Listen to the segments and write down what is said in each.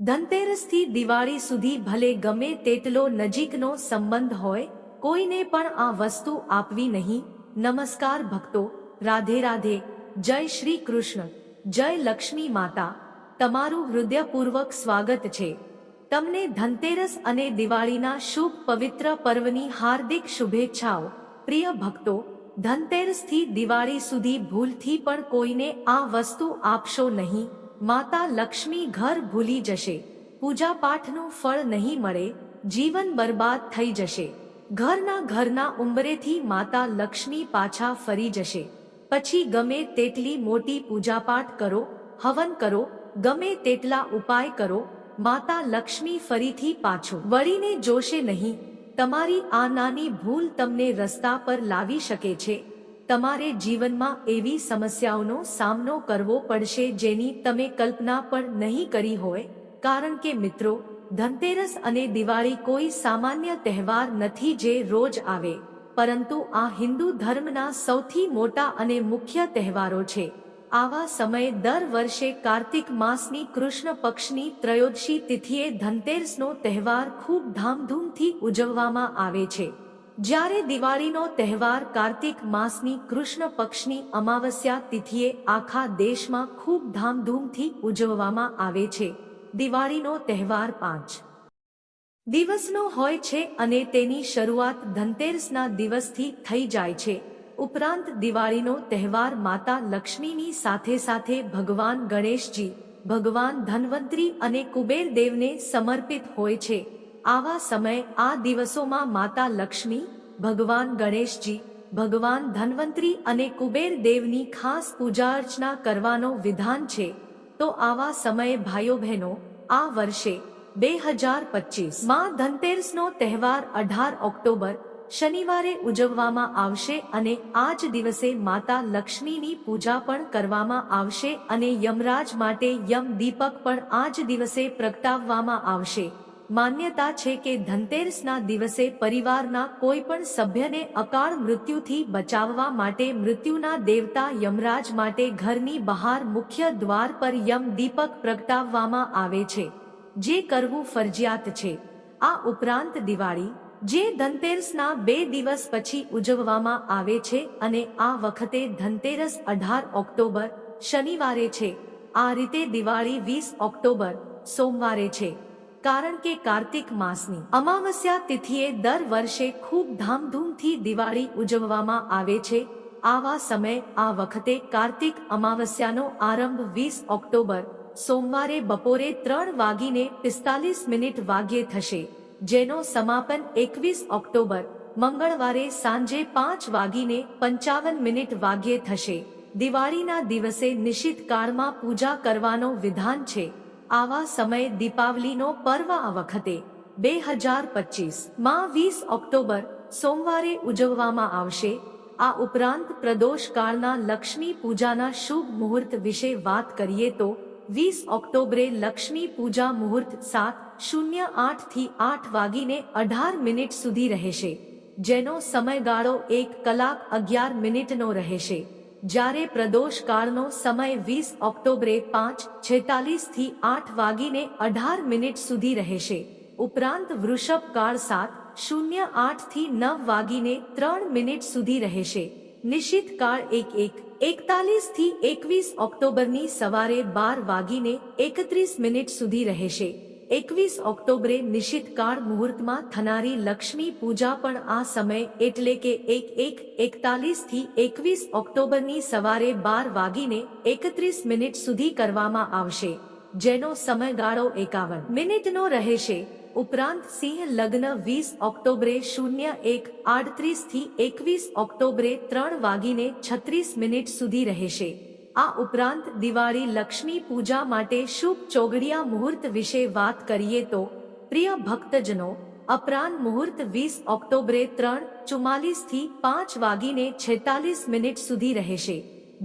ધનતેરસથી દિવાળી સુધી ભલે ગમે તેટલો નજીકનો સંબંધ હોય, કોઈને પણ આ વસ્તુ આપવી નહીં. નમસ્કાર ભક્તો, રાધે રાધે, જય શ્રી કૃષ્ણ, જય લક્ષ્મી માતા. તમારું હૃદયપૂર્વક સ્વાગત છે. તમને ધનતેરસ અને દિવાળીના શુભ પવિત્ર પર્વની હાર્દિક શુભેચ્છાઓ. પ્રિય ભક્તો, ધનતેરસથી દિવાળી સુધી ભૂલથી પણ કોઈને આ વસ્તુ આપશો નહીં. માતા લક્ષ્મી ઘર ભૂલી જશે. પૂજા પાઠનું ફળ નહીં મળે, જીવન બરબાદ થઈ જશે. ઘરના ઘરના ઉંબરેથી માતા લક્ષ્મી પાછા ફરી જશે. પછી ગમે તેટલી મોટી પૂજાપાઠ કરો, હવન કરો, ગમે તેટલા ઉપાય કરો, માતા લક્ષ્મી ફરીથી પાછું. વળીને જોશે નહીં, તમારી આ નાની ભૂલ તમને રસ્તા પર લાવી શકે છે. તમારે જીવનમાં એવી સમસ્યાઓનો સામનો કરવો પડશે જેની તમે કલ્પના પણ નહીં કરી હોય. કારણ કે મિત્રો, ધનતેરસ અને દિવાળી કોઈ સામાન્ય તહેવાર નથી જે રોજ આવે. પરંતુ આ હિન્દુ ધર્મના સૌથી મોટા અને મુખ્ય તહેવારો છે. આવા સમયે દર વર્ષે કાર્તિક માસની કૃષ્ણ પક્ષની ત્રયોદશી તિથિએ ધનતેરસનો તહેવાર ખૂબ ધામધૂમથી ઉજવવામાં આવે છે. જ્યારે દિવાળીનો તહેવાર કાર્તિક માસની કૃષ્ણ પક્ષની અમાવસ્યા તિથિએ આખા દેશમાં ખૂબ ધામધૂમથી ઉજવવામાં આવે છે. દિવાળીનો તહેવાર પાંચ દિવસનો હોય છે અને તેની શરૂઆત ધનતેરસના દિવસથી થઈ જાય છે. ઉપરાંત દિવાળીનો તહેવાર માતા લક્ષ્મીની સાથે સાથે ભગવાન ગણેશજી, ભગવાન ધન્વંતરી અને કુબેર દેવને સમર્પિત હોય છે. આવા સમય આ દિવસોમાં માતા લક્ષ્મી, ભગવાન ગણેશજી, ભગવાન ધન્વંતરી અને કુબેર દેવની ખાસ પૂજા અર્ચના કરવાનો વિધાન છે, તો આવા સમયે ભાઈઓ બહેનો આ વર્ષે બે હજાર પચીસમાં ધનતેરસનો તહેવાર અઢાર ઓક્ટોબર, શનિવારે ઉજવવામાં આવશે અને આ જ દિવસે માતા લક્ષ્મીની પૂજા પણ કરવામાં આવશે અને યમરાજ માટે યમ દીપક પણ આ જ દિવસે પ્રગટાવવામાં આવશે. માન્યતા છે કે ધનતેરસના દિવસે પરિવારના કોઈ પણ સભ્યને અકાળ મૃત્યુથી બચાવવા માટે મૃત્યુના દેવતા યમરાજ માટે ઘરની બહાર મુખ્ય દ્વાર પર યમ દીપક પ્રગટાવવામાં આવે છે, જે કરવું ફરજિયાત છે. આ ઉપરાંત દિવાળી, જે ધનતેરસના બે દિવસ પછી ઉજવવામાં આવે છે અને આ વખતે ધનતેરસ અઢાર ઓક્ટોબર શનિવારે છે. આ રીતે દિવાળી વીસ ઓક્ટોબર સોમવારે છે. કારણ કે કાર્તિક માસની અમાવસ્યા તિથિએ દર વર્ષે ખૂબ ધામધૂમથી દિવાળી ઉજવવામાં આવે છે. આવા સમય, આ વખતે કાર્તિક અમાવસ્યાનો આરંભ વીસ ઓક્ટોબર, સોમવારે બપોરે ત્રણ વાગીને પિસ્તાલીસ મિનિટ વાગ્યે થશે, જેનો સમાપન એકવીસ ઓક્ટોબર, મંગળવારે સાંજે પાંચ વાગીને પંચાવન મિનિટ વાગ્યે થશે. દિવાળીના દિવસે નિશ્ચિત કાળમાં પૂજા કરવાનો વિધાન છે. આવા સમયે દીપાવલીનો પર્વ આ વખતે, બે હજાર પચીસ, માં વીસ ઓક્ટોબર, સોમવારે ઉજવવામાં આવશે. આ ઉપરાંત પ્રદોષ કાળના લક્ષ્મી પૂજાના શુભ મુહૂર્ત વિશે વાત કરીએ તો, વીસ ઓક્ટોબરે લક્ષ્મી પૂજા મુહૂર્ત સાત, શૂન્ય આઠથી આઠ વાગીને અઢાર મિનિટ સુધી રહેશે, જેનો સમયગાળો એક કલાક અગિયાર મિનિટનો રહેશે. જ્યારે પ્રદોષ કાળનો સમય વીસ ઓક્ટોબરે પાંચ છેતાલીસથી આઠ વાગીને અઢાર મિનિટ સુધી રહેશે. ઉપરાંત વૃષભ કાળ સાત, શૂન્ય આઠથી નવ વાગીને ત્રણ મિનિટ સુધી રહેશે. નિશ્ચિત કાળ એક એક એકતાલીસ એકવીસ ઓક્ટોબરની સવારે બાર વાગીને એકત્રીસ મિનિટ સુધી રહેશે. એકવીસ ઓક્ટોબરે નિશ્ચિત કાળ મુહૂર્તમાં થનારી લક્ષ્મી પૂજા પણ આ સમય એટલે કે એક એક એકતાલીસથી એકવીસ ઓક્ટોબરની સવારે બાર વાગીને એકત્રીસ મિનિટ સુધી કરવામાં આવશે, જેનો સમયગાળો એકાવન મિનિટનો રહેશે. ઉપરાંત સિંહ લગ્ન વીસ ઓક્ટોબરે શૂન્ય એક આડત્રીસથી એકવીસ ઓક્ટોબરે ત્રણ વાગીને છત્રીસ મિનિટ સુધી રહેશે. આ ઉપરાંત દિવાળી લક્ષ્મી પૂજા માટે શુભ ચોગડિયા મુહૂર્ત વિશે વાત કરીએ તો પ્રિય ભક્તજનો અપરાન મુહૂર્ત વીસ ઓક્ટોબરે ત્રણ ચુમ્માલીસથી પાંચ વાગીને છેતાલીસ મિનિટ સુધી રહેશે.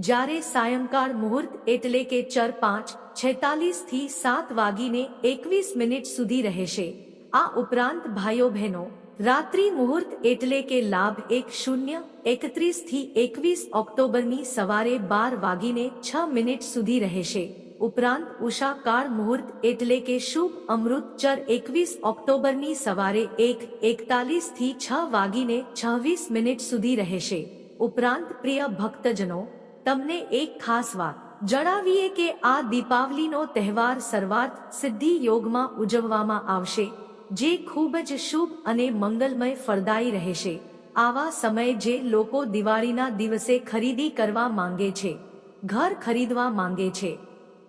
જ્યારે સાયંકાળ મુહૂર્ત એટલે કે ચર પાંચ છેતાલીસથી સાત વાગીને એકવીસ મિનિટ સુધી રહેશે. આ ઉપરાંત ભાઈઓ બહેનો રાત્રિ મુહૂર્ત એટલે કે લાભ એક શૂન્ય, એકત્રીસથી એકવીસ ઓક્ટોબરની સવારે બાર વાગીને છ મિનિટ સુધી રહેશે. ઉપરાંત ઉષા કાળ મુહૂર્ત એટલે કે શુભ અમૃત ચર એકવીસ ઓક્ટોબરની સવારે એક, એકતાલીસથી છ વાગીને છવ્વીસ મિનિટ સુધી રહેશે. ઉપરાંત પ્રિય ભક્તજનો, તમને એક ખાસ વાત જણાવીએ કે આ દીપાવલીનો તહેવાર સર્વાર્થ સિદ્ધિ યોગમાં ઉજવવામાં આવશે. જે ખૂબ જ શુભ અને મંગલમય ફળદાયી રહેશે. આવા સમયે જે લોકો દિવાળીના દિવસે ખરીદી કરવા માંગે છે, ઘર ખરીદવા માંગે છે,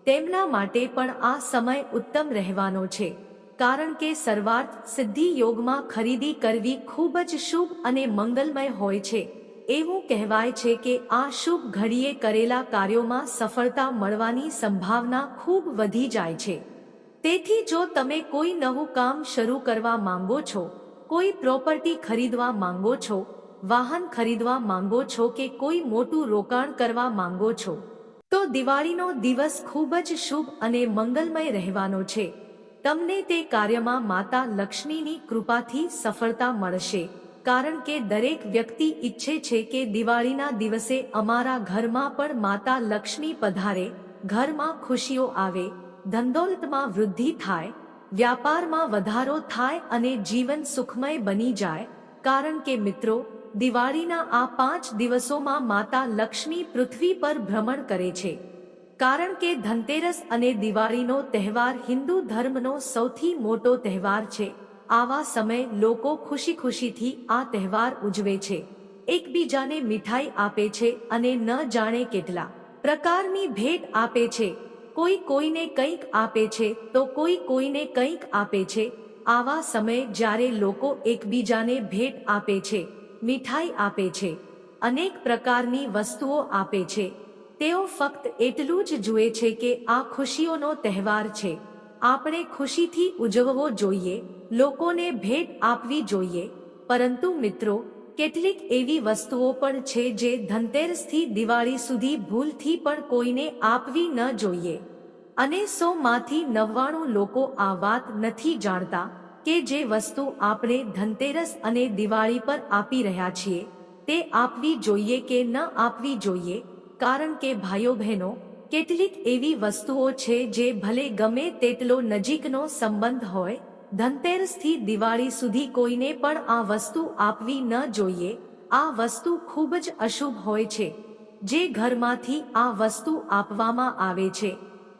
તેમના માટે પણ આ સમય ઉત્તમ રહેવાનો છે. કારણ કે સર્વાર્થ સિદ્ધિ યોગમાં ખરીદી કરવી ખૂબ જ શુભ અને મંગલમય હોય છે. એવું કહેવાય છે કે આ શુભ ઘડીએ કરેલા કાર્યોમાં સફળતા મળવાની સંભાવના ખૂબ વધી જાય છે. તેથી જો તમે કોઈ નવું કામ શરૂ કરવા માંગો છો, કોઈ પ્રોપર્ટી ખરીદવા માંગો છો, વાહન ખરીદવા માંગો છો કે કોઈ મોટું રોકાણ કરવા માંગો છો, તો દિવાળીનો દિવસ ખૂબ જ શુભ અને મંગલમય રહેવાનો છે. તમને તે કાર્યમાં માતા લક્ષ્મીની કૃપાથી સફળતા મળશે, કારણ કે દરેક વ્યક્તિ ઈચ્છે છે કે દિવાળીના દિવસે અમારા ઘરમાં પણ માતા લક્ષ્મી પધારે, ઘરમાં ખુશીઓ આવે ધંધોલતમાં વૃદ્ધિ થાય, વ્યાપારમાં વધારો થાય અને જીવન સુખમય બની જાય, કારણ કે મિત્રો, દિવાળીના આ પાંચ દિવસોમાં માતા લક્ષ્મી પૃથ્વી પર ભ્રમણ કરે છે. કારણ કે ધનતેરસ અને દિવાળીનો તહેવાર હિન્દુ ધર્મનો સૌથી મોટો તહેવાર છે. આવા સમયે લોકો ખુશી ખુશીથી આ તહેવાર ઉજવે છે. એકબીજાને મીઠાઈ આપે છે અને ન જાણે કેટલા પ્રકારની ભેટ આપે છે. કોઈ કોઈને કંઈક આપે છે, તો કોઈ કોઈને કંઈક આપે છે. આવા સમયે જ્યારે લોકો એકબીજાને ભેટ આપે છે, મીઠાઈ આપે છે, અનેક પ્રકારની વસ્તુઓ આપે છે, તેઓ ફક્ત એટલું જ જુએ છે કે આ ખુશીઓનો તહેવાર છે. આપણે ખુશીથી ઉજવવો જોઈએ, લોકોને ભેટ આપવી જોઈએ. પરંતુ મિત્રો કેટલીક એવી વસ્તુઓ પણ છે જે ધનતેરસથી દિવાળી સુધી ભૂલથી પણ કોઈને આપવી ન જોઈએ. અને સોમાંથી નવ્વાણું લોકો આ વાત નથી જાણતા કે જે વસ્તુ આપણે ધનતેરસ અને દિવાળી પર આપી રહ્યા છીએ, તે આપવી જોઈએ કે ન આપવી જોઈએ? કારણ કે ભાઈઓ બહેનો કેટલીક એવી વસ્તુઓ છે જે ભલે ગમે તેટલો નજીકનો સંબંધ હોય ધનતેરસથી દિવાળી સુધી કોઈને પણ આ વસ્તુ આપવી ન જોઈએ. આ વસ્તુ ખૂબ જ અશુભ હોય છે. જે ઘરમાંથી આ વસ્તુ આપવામાં આવે છે.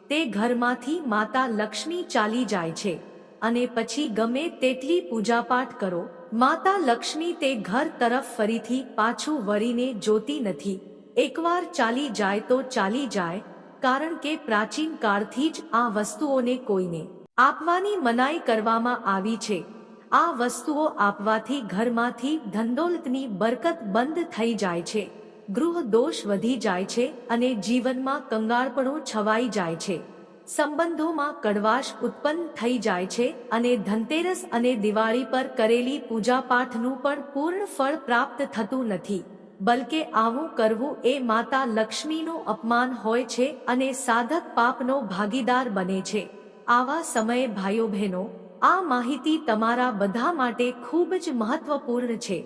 તે ઘરમાંથી માતા લક્ષ્મી ચાલી જાય છે. અને પછી ગમે તેટલી પૂજાપાઠ કરો, માતા લક્ષ્મી તે ઘર તરફ ફરીથી પાછું વળીને જોતી નથી. એકવાર ચાલી જાય તો ચાલી જાય, કારણ કે પ્રાચીન કાળથી જ આ વસ્તુઓને કોઈને આપવાની મનાઈ કરવામાં આવી છે. આ વસ્તુઓ આપવાથી ઘરમાંથી ધંદોલતની બરકત બંધ થઈ જાય છે. ગૃહ દોષ વધી જાય છે અને જીવનમાં કંગાળપણું છવાઈ જાય છે. સંબંધોમાં કડવાશ ઉત્પન્ન થઈ જાય છે અને ધનતેરસ અને દિવાળી પર કરેલી પૂજાપાઠનું પણ પૂર્ણ ફળ પ્રાપ્ત થતું નથી. બલકે આવું કરવું એ માતા લક્ષ્મીનું અપમાન હોય છે અને સાધક પાપનો ભાગીદાર બને છે. આવા સમયે ભાઈઓ બહેનો, આ માહિતી તમારા બધા માટે ખૂબ જ મહત્વપૂર્ણ છે.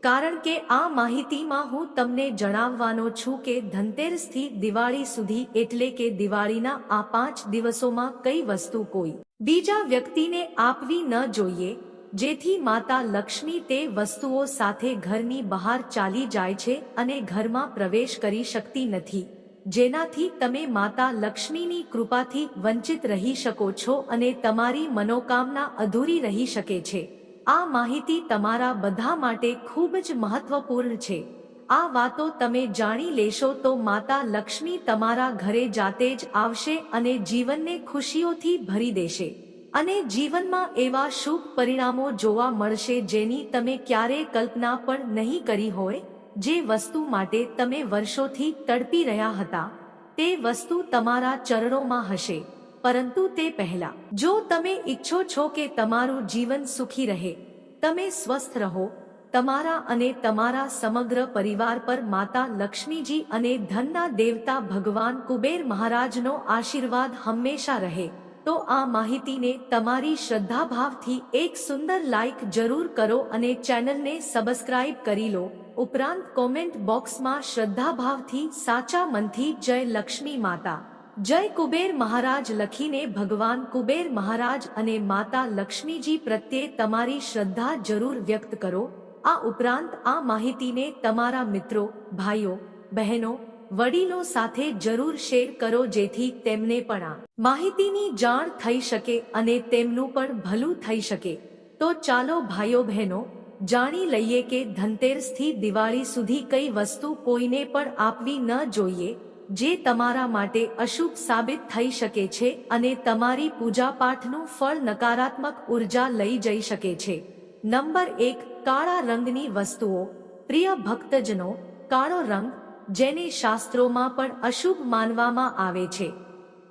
કારણ કે આ માહિતીમાં હું તમને જણાવવાનો છું કે ધનતેરસથી દિવાળી સુધી એટલે કે દિવાળીના આ પાંચ દિવસોમાં કઈ વસ્તુ કોઈ. બીજા વ્યક્તિને આપવી ન જોઈએ, જેથી માતા લક્ષ્મી તે વસ્તુઓ સાથે ઘરની બહાર ચાલી જાય છે અને ઘરમાં પ્રવેશ કરી શકતી નથી. જેનાથી તમે માતા લક્ષ્મીની કૃપાથી વંચિત રહી શકો છો અને તમારી મનોકામના અધૂરી રહી શકે છે. આ માહિતી તમારા બધા માટે ખૂબ જ મહત્વપૂર્ણ છે. આ વાતો તમે જાણી લેશો તો માતા લક્ષ્મી તમારા ઘરે જાતે જ આવશે અને જીવનને ખુશીઓથી ભરી દેશે. અને જીવનમાં એવા શુભ પરિણામો જોવા મળશે જેની તમે ક્યારેય કલ્પના પણ નહીં કરી હોય? જે વસ્તુ માટે તમે વર્ષોથી તડપી રહ્યા હતા, તે વસ્તુ તમારા ચરણોમાં હશે. પરંતુ તે પહેલા, જો તમે ઈચ્છો છો કે તમારું જીવન સુખી રહે, તમે સ્વસ્થ રહો. તમારા અને તમારા સમગ્ર પરિવાર પર માતા લક્ષ્મીજી અને ધનના દેવતા ભગવાન કુબેર મહારાજનો આશીર્વાદ હંમેશા રહે, તો આ માહિતીને તમારી શ્રદ્ધાભાવથી એક સુંદર લાઇક જરૂર કરો અને ચેનલને સબસ્ક્રાઇબ કરી લો. ઉપરાંત કોમેન્ટ બોક્સમાં શ્રદ્ધાભાવથી સાચા મનથી જય લક્ષ્મી માતા. જય કુબેર મહારાજ લખીને ભગવાન કુબેર મહારાજ અને માતા લક્ષ્મીજી પ્રત્યે તમારી શ્રદ્ધા જરૂર વ્યક્ત કરો. આ ઉપરાંત આ માહિતીને તમારા મિત્રો, ભાઈઓ, બહેનો, વડીલો સાથે જરૂર શેર કરો જેથી તેમને પણ આ માહિતીની જાણ થઈ શકે અને તેમનું પણ ભલું થઈ શકે. તો ચાલો ભાઈઓ બહેનો જાણી લઈએ કે ધનતેરસથી દિવાળી સુધી કઈ વસ્તુ કોઈને પણ આપવી ન જોઈએ, જે તમારા માટે અશુભ સાબિત થઈ શકે છે અને તમારી પૂજાપાઠનું ફળ નકારાત્મક ઊર્જા લઈ જઈ શકે છે. નંબર એક, કાળા રંગની વસ્તુઓ. પ્રિય ભક્તજનો, કાળો રંગ, જેને શાસ્ત્રોમાં પણ અશુભ માનવામાં આવે છે.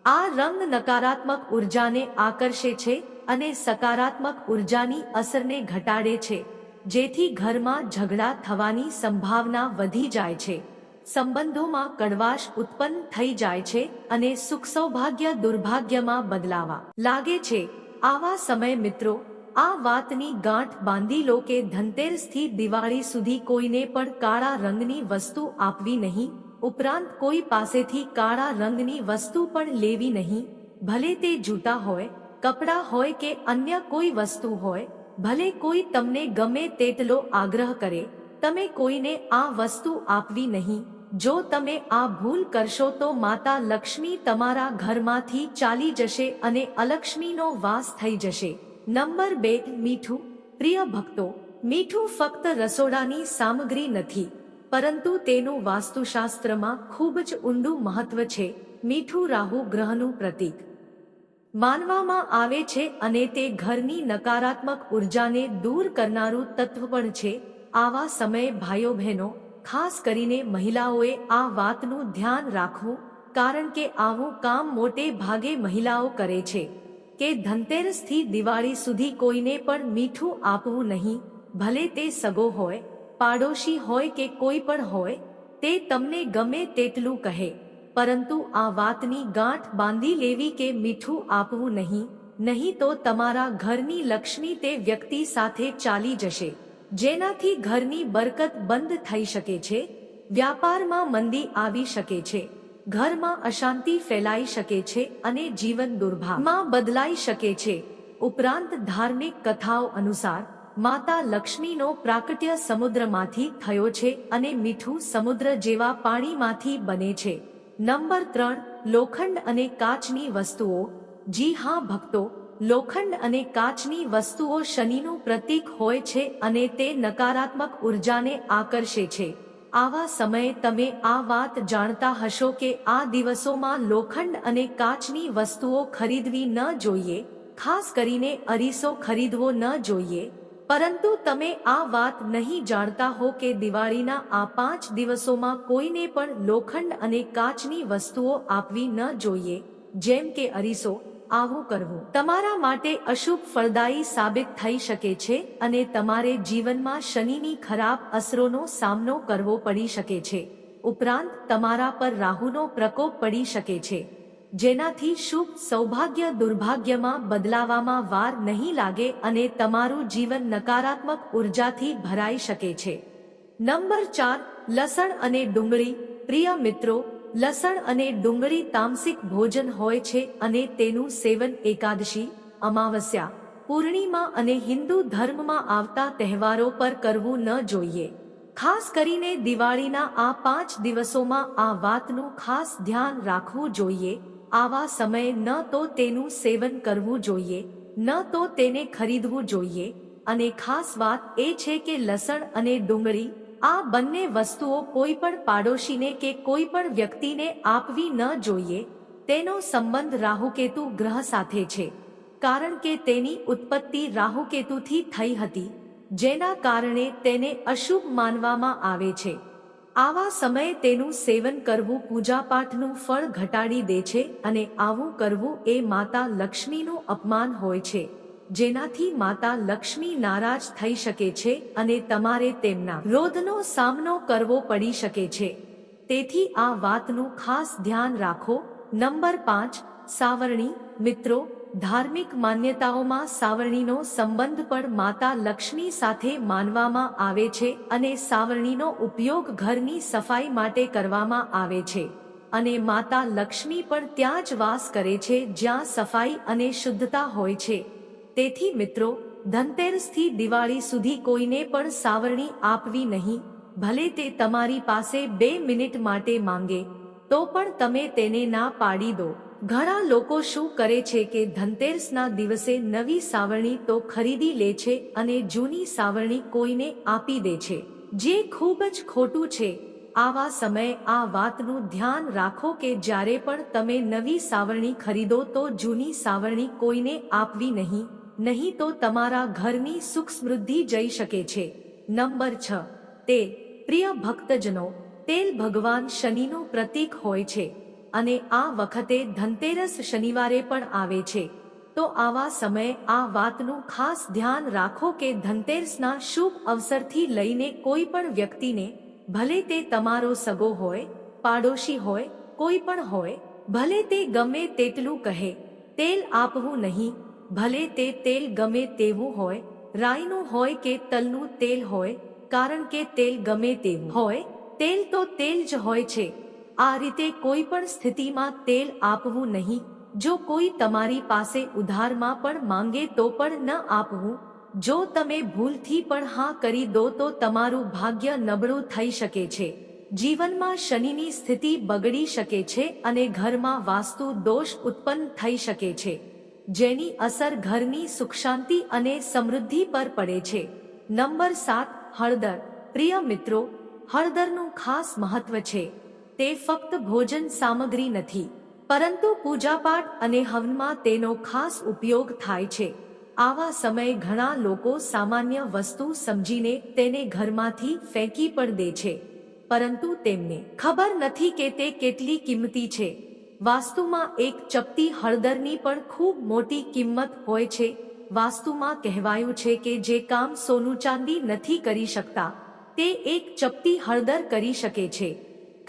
આ રંગ નકારાત્મક ઉર્જાને આકર્ષે છે અને સકારાત્મક ઉર્જાની અસરને ઘટાડે છે. જેથી ઘરમાં ઝઘડા થવાની સંભાવના વધી જાય છે. સંબંધોમાં કડવાશ ઉત્પન્ન થઈ જાય છે અને સુખ સૌભાગ્ય દુર્ભાગ્યમાં બદલાવા લાગે છે. આવા સમય મિત્રો, આ વાતની ગાંઠ બાંધી લો કે ધનતેરસથી દિવાળી સુધી કોઈને પણ કાળા રંગની વસ્તુ આપવી નહીં. ઉપરાંત કોઈ પાસેથી કાળા રંગની વસ્તુ પણ લેવી નહીં. ભલે તે જૂતા હોય, કપડાં હોય કે અન્ય કોઈ વસ્તુ હોય ભલે કોઈ તમને ગમે તેટલો આગ્રહ કરે, તમે કોઈને આ વસ્તુ આપવી નહીં. જો તમે આ ભૂલ કરશો તો માતા લક્ષ્મી તમારા ઘરમાંથી ચાલી જશે અને અલક્ષ્મીનો વાસ થઈ જશે. નંબર બે, મીઠું. પ્રિય ભક્તો, મીઠું ફક્ત રસોડાની સામગ્રી નથી, પરંતુ તેનું વાસ્તુશાસ્ત્રમાં ખૂબ જ ઊંડું મહત્વ છે. મીઠું રાહુ ગ્રહનું પ્રતીક. માનવામાં આવે છે અને તે ઘરની નકારાત્મક ઉર્જાને દૂર કરનારું તત્વ પણ છે. આવા સમયે ભાઈઓ બહેનો ખાસ કરીને મહિલાઓએ આ વાતનું ધ્યાન રાખવું, કારણ કે આવું કામ મોટે ભાગે મહિલાઓ કરે છે. કે ધનતેરસથી દિવાળી સુધી કોઈને પણ મીઠું આપવું નહીં, ભલે તે સગો હોય, પાડોશી હોય કે કોઈ પણ હોય, તે તમને ગમે તેટલું કહે. પરંતુ આ વાતની ગાંઠ બાંધી લેવી કે મીઠું આપવું નહીં નહીં તો તમારા ઘરની લક્ષ્મી તે વ્યક્તિ સાથે ચાલી જશે, જેનાથી ઘરની બરકત બંધ થઈ શકે છે, વ્યાપારમાં મંદી આવી શકે છે, ઘરમાં અશાંતિ ફેલાઈ શકે છે અને જીવન દુર્ભાગમાં બદલાઈ શકે છે. ઉપરાંત ધાર્મિક કથાઓ અનુસાર, માતા લક્ષ્મીનો પ્રાકટ્ય સમુદ્રમાંથી થયો છે અને મીઠું સમુદ્ર જેવા પાણીમાંથી બને છે. નંબર ત્રણ, લોખંડ અને કાચની વસ્તુઓ. જી હા, ભક્તો, લોખંડ અને કાચની વસ્તુઓ શનિનું પ્રતીક હોય છે અને તે નકારાત્મક ઉર્જાને આકર્ષે છે. આવા સમયે તમે આ વાત જાણતા હશો કે આ દિવસોમાં લોખંડ અને કાચની વસ્તુઓ ખરીદવી ન જોઈએ, ખાસ કરીને અરીસો ખરીદવો ન જોઈએ. પરંતુ તમે આ વાત નહીં જાણતા હો કે દિવાળીના આ પાંચ દિવસોમાં કોઈને પણ લોખંડ અને કાચની વસ્તુઓ આપવી ન જોઈએ, જેમ કે અરીસો, આવું કરવું. તમારા માટે અશુભ ફળદાયી સાબિત થઈ શકે છે અને તમારે જીવનમાં શનિની ખરાબ અસરોનો સામનો કરવો પડી શકે છે. ઉપરાંત તમારા પર રાહુનો પ્રકોપ પડી શકે છે. જેનાથી શુભ સૌભાગ્ય દુર્ભાગ્યમાં બદલાવામાં વાર નહીં લાગે અને તમારું જીવન નકારાત્મક ઉર્જાથી ભરાઈ શકે છે. નંબર ચાર, લસણ અને ડુંગળી. પ્રિય મિત્રો, લસણ અને ડુંગળી તામસિક ભોજન હોય છે અને તેનું સેવન એકાદશી, અમાવસ્યા, પૂર્ણિમા અને હિન્દુ ધર્મમાં આવતા તહેવારો પર કરવું ન જોઈએ. ખાસ કરીને દિવાળીના આ પાંચ દિવસોમાં આ વાતનું ખાસ ધ્યાન રાખવું જોઈએ. આવા સમયે ન તો તેનું સેવન કરવું જોઈએ, ન તો તેને ખરીદવું જોઈએ. અને ખાસ વાત એ છે કે લસણ અને ડુંગળી, આ બંને વસ્તુઓ કોઈ પણ પાડોશીને કે કોઈ પણ વ્યક્તિને આપવી ન જોઈએ. તેનો સંબંધ રાહુકેતુ ગ્રહ સાથે છે. કારણ કે તેની ઉત્પત્તિ રાહુકેતુથી થઈ હતી, જેના કારણે તેને અશુભ માનવામાં આવે છે. આવા સમયે તેનું સેવન કરવું પૂજાપાઠનું ફળ ઘટાડી દે છે અને આવું કરવું એ માતા લક્ષ્મીનું અપમાન હોય છે. જેનાથી માતા લક્ષ્મી નારાજ થઈ શકે છે અને તમારે તેમના રોધનો સામનો કરવો પડી શકે છે. તેથી આ વાતનું ખાસ ધ્યાન રાખો. નંબર પાંચ, સાવરણી, મિત્રો ધાર્મિક માન્યતાઓમાં સાવરણીનો સંબંધ પણ માતા લક્ષ્મી સાથે માનવામાં આવે છે અને સાવરણીનો ઉપયોગ ઘરની સફાઈ માટે કરવામાં આવે છે. અને માતા લક્ષ્મી પણ ત્યાં જ વાસ કરે છે જ્યાં સફાઈ અને શુદ્ધતા હોય છે. તેથી મિત્રો, ધનતેરસથી દિવાળી સુધી કોઈને પણ સાવરણી આપવી નહીં. ભલે તે તમારી પાસે બે મિનિટ માટે માંગે, તો પણ તમે તેને ના પાડી દો. ઘણા લોકો શું કરે છે કે ધનતેરસના દિવસે નવી સાવરણી તો ખરીદી લે છે અને જૂની સાવરણી કોઈને આપી દે છે. જે ખૂબ જ ખોટું છે. આવા સમયે આ વાતનું ધ્યાન રાખો કે જ્યારે પણ તમે નવી સાવરણી ખરીદો તો જૂની સાવરણી કોઈને આપવી નહીં. નહીં તો તમારા ઘરની સુખ સમૃદ્ધિ જઈ શકે છે. નંબર છ. તે પ્રિય ભક્તજનો. તેલ ભગવાન શનિનું પ્રતીક હોય છે. અને આ વખતે ધનતેરસ શનિવારે પણ આવે છે. તો આવા સમયે આ વાતનું ખાસ ધ્યાન રાખો કે ધનતેરસના શુભ અવસરથી લઈને કોઈ પણ વ્યક્તિને, ભલે તે તમારો સગો હોય, પાડોશી હોય, કોઈ પણ હોય, ભલે તે ગમે તેટલું કહે, તેલ આપવું નહીં, ભલે તે તેલ ગમે તેવું હોય, રાઈનું હોય કે તલનું તેલ હોય, કારણ કે તેલ ગમે તેવું હોય, તેલ તો તેલ જ હોય છે. આ રીતે કોઈ પણ સ્થિતિમાં તેલ આપવું નહીં. જો કોઈ તમારી પાસે ઉધારમાં પણ માંગે તો પણ ન આપવું. જો તમે ભૂલથી પણ હા કરી દો તો તમારું ભાગ્ય નબળું થઈ શકે છે. જીવનમાં શનિની સ્થિતિ બગડી શકે છે અને ઘરમાં વાસ્તુ દોષ ઉત્પન્ન થઈ શકે છે, જેની અસર ઘરની સુખ શાંતિ અને સમૃદ્ધિ પર પડે છે. નંબર સાત, હળદર. પ્રિય મિત્રો, હળદરનું ખાસ મહત્વ છે. તે ફક્ત ભોજન સામગ્રી નથી, પરંતુ પૂજાપાઠ અને હવનમાં તેનો ખાસ ઉપયોગ થાય છે. આવા સમયે ઘણા લોકો સામાન્ય વસ્તુ સમજીને તેને ઘરમાંથી ફેંકી પણ દે છે, પરંતુ તેમને ખબર નથી કે તે કેટલી કિંમતી છે. વાસ્તુમાં એક ચપટી હળદરની પણ ખૂબ મોટી કિંમત હોય છે. વાસ્તુમાં કહેવાયું છે કે જે કામ સોનું ચાંદી નથી કરી શકતા, તે એક ચપટી હળદર કરી શકે છે.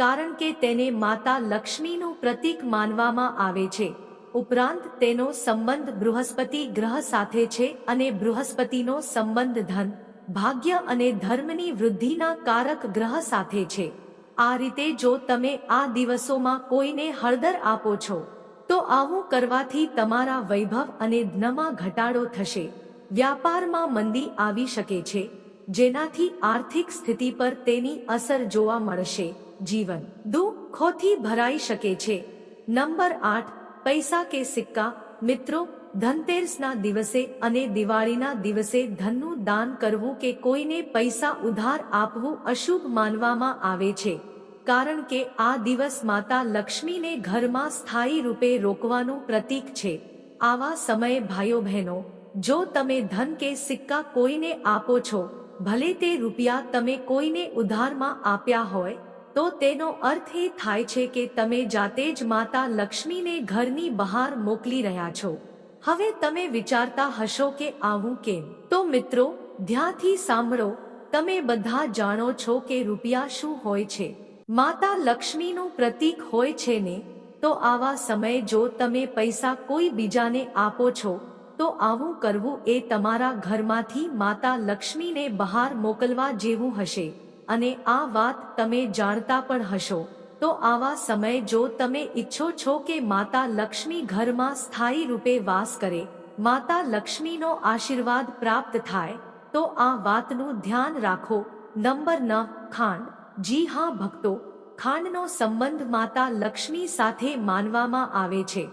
કારણ કે તેને માતા લક્ષ્મીનું પ્રતીક માનવામાં આવે છે. ઉપરાંત, તેનો સંબંધ બૃહસ્પતિ ગ્રહ સાથે છે અને બૃહસ્પતિનો સંબંધ ધન, ભાગ્ય અને ધર્મની વૃદ્ધિના કારક ગ્રહ સાથે છે. આ રીતે જો તમે આ દિવસોમાં કોઈને હળદર આપો છો, તો આવું કરવાથી તમારા વૈભવ અને ધનમાં ઘટાડો થશે. વ્યાપારમાં મંદી આવી શકે છે, જેનાથી આર્થિક સ્થિતિ પર તેની અસર જોવા મળશે. જીવન દુઃખોથી ભરાઈ શકે છે. નંબર આઠ, પૈસા કે સિક્કા. મિત્રો, ધનતેરસના દિવસે અને દિવાળીના દિવસે ધનનું દાન કરવું કે કોઈને પૈસા ઉધાર આપવું અશુભ માનવામાં આવે છે. કારણ કે આ દિવસ માતા લક્ષ્મીને ઘરમાં સ્થાયી રૂપે રોકવાનું પ્રતીક છે. આવા સમયે ભાઈઓ બહેનો, જો તમે ધન કે સિક્કા કોઈને આપો છો, ભલે તે રૂપિયા તમે કોઈને ઉધારમાં આપ્યા હોય તો તેનો અર્થ એ થાય છે કે તમે જાતે જ માતા લક્ષ્મીને ઘરની બહાર મોકલી રહ્યા છો. હવે તમે વિચારતા હશો કે આવું કેમ? તો મિત્રો ધ્યાથી સાંભળો. તમે બધા જાણો છો કે રૂપિયા શું હોય છે. માતા લક્ષ્મીનું પ્રતીક હોય છે ને? તો આવા સમયે જો તમે પૈસા કોઈ બીજાને આપો છો, તો આવું કરવું એ તમારા ઘરમાંથી માતા લક્ષ્મીને બહાર મોકલવા જેવું હશે. અને આ વાત તમે જાણતા પણ હશો. તો આવા સમયે જો તમે ઈચ્છો છો કે માતા લક્ષ્મી ઘરમાં સ્થાયી રૂપે વાસ કરે, માતા લક્ષ્મીનો આશીર્વાદ પ્રાપ્ત થાય, તો આ વાતનું ધ્યાન રાખો. નંબર નવ ખાંડ. જી હા, ભક્તો. ખાંડનો સંબંધ માતા લક્ષ્મી સાથે માનવામાં આવે છે.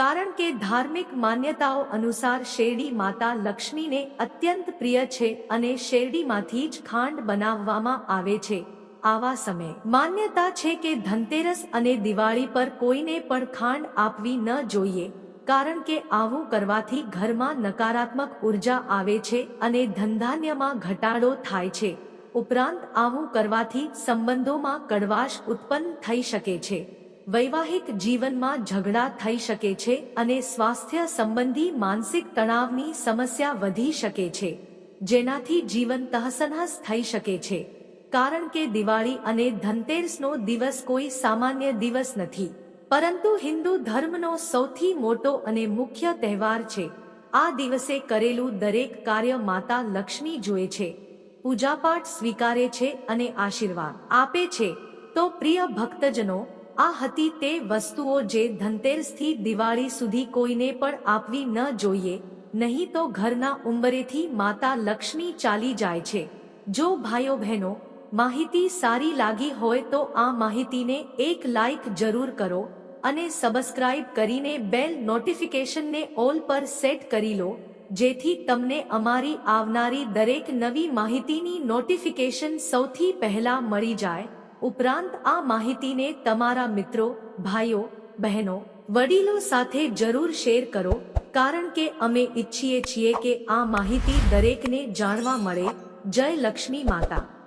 કારણ કે ધાર્મિક માન્યતાઓ અનુસાર શેરડી માતા લક્ષ્મીને અત્યંત પ્રિય છે અને શેરડીમાંથી જ ખાંડ બનાવવામાં આવે છે. આવા સમયે માન્યતા છે કે ધનતેરસ અને દિવાળી પર કોઈને પણ ખાંડ આપવી ન જોઈએ, કારણ કે આવું કરવાથી ઘરમાં નકારાત્મક ઊર્જા આવે છે અને ધનધાન્યમાં ઘટાડો થાય છે. ઉપરાંત આવું કરવાથી સંબંધોમાં કડવાશ ઉત્પન્ન થઈ શકે છે. વૈવાહિક જીવનમાં ઝઘડા થઈ શકે છે અને સ્વાસ્થ્ય સંબંધી માનસિક તણાવની સમસ્યા વધી શકે છે, જેનાથી જીવન તહસનહસ થઈ શકે છે. કારણ કે દિવાળી અને ધનતેરસનો દિવસ કોઈ સામાન્ય દિવસ નથી. પરંતુ હિન્દુ ધર્મનો સૌથી મોટો અને મુખ્ય તહેવાર છે. આ દિવસે કરેલું દરેક કાર્ય માતા લક્ષ્મી જોએ છે. પૂજાપાઠ સ્વીકારે છે અને આશીર્વાદ આપે છે. તો પ્રિય ભક્તજનો આ હતી તે વસ્તુઓ જે ધનતેરસથી દિવાળી સુધી કોઈને પણ આપવી ન જોઈએ, નહીં તો ઘરના ઉંબરેથી માતા લક્ષ્મી ચાલી જાય છે. જો ભાઈઓ બહેનો માહિતી સારી લાગી હોય તો આ માહિતીને એક લાઈક જરૂર કરો અને સબસ્ક્રાઇબ કરીને બેલ નોટિફિકેશનને ઓલ પર સેટ કરી લો, જેથી તમને અમારી આવનારી દરેક નવી માહિતીની નોટિફિકેશન સૌથી પહેલા મળી જાય. ઉપરાંત આ માહિતીને તમારા મિત્રો, ભાઈઓ, બહેનો, વડીલો સાથે જરૂર શેર કરો, કારણ કે અમે ઈચ્છીએ છીએ કે આ માહિતી દરેકને જાણવા મળે. જય લક્ષ્મી માતા.